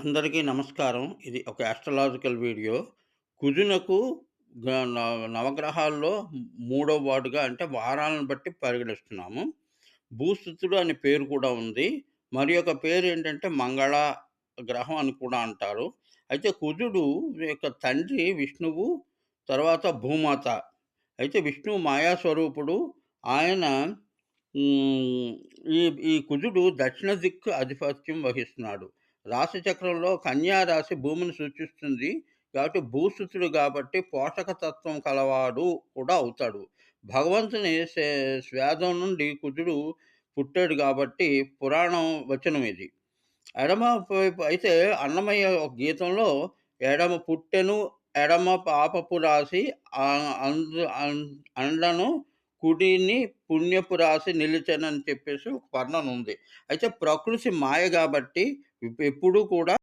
అందరికీ నమస్కారం. ఇది ఒక ఆస్ట్రలాజికల్ వీడియో. కుజునకు గ న నవగ్రహాల్లో మూడో వార్డుగా అంటే వారాలను బట్టి పరిగణిస్తున్నాము. భూస్థితుడు అనే పేరు కూడా ఉంది. మరి యొక్క పేరేంటంటే మంగళ గ్రహం అని కూడా అంటారు. అయితే కుజుడు యొక్క తండ్రి విష్ణువు, తర్వాత భూమాత. అయితే విష్ణువు మాయా స్వరూపుడు. ఆయన ఈ ఈ కుజుడు దక్షిణ దిక్కు ఆధిపత్యం వహిస్తున్నాడు. రాశిచక్రంలో కన్యారాశి రాశి భూమిని సూచిస్తుంది. కాబట్టి భూసుతుడు కాబట్టి పోషక తత్వం కలవాడు కూడా అవుతాడు. భగవంతుని స్వేదం నుండి కుజుడు పుట్టాడు కాబట్టి పురాణం వచనం ఇది. ఎడమ వైపు అయితే అన్నమయ్య గీతంలో ఎడమ పుట్టెను ఎడమ పాపపు రాశి అండను కుడిని పుణ్యపు రాశి నిలిచనని చెప్పేసి ఒక వర్ణన ఉంది. అయితే ప్రకృతి మాయ కాబట్టి ఎప్పుడూ కూడా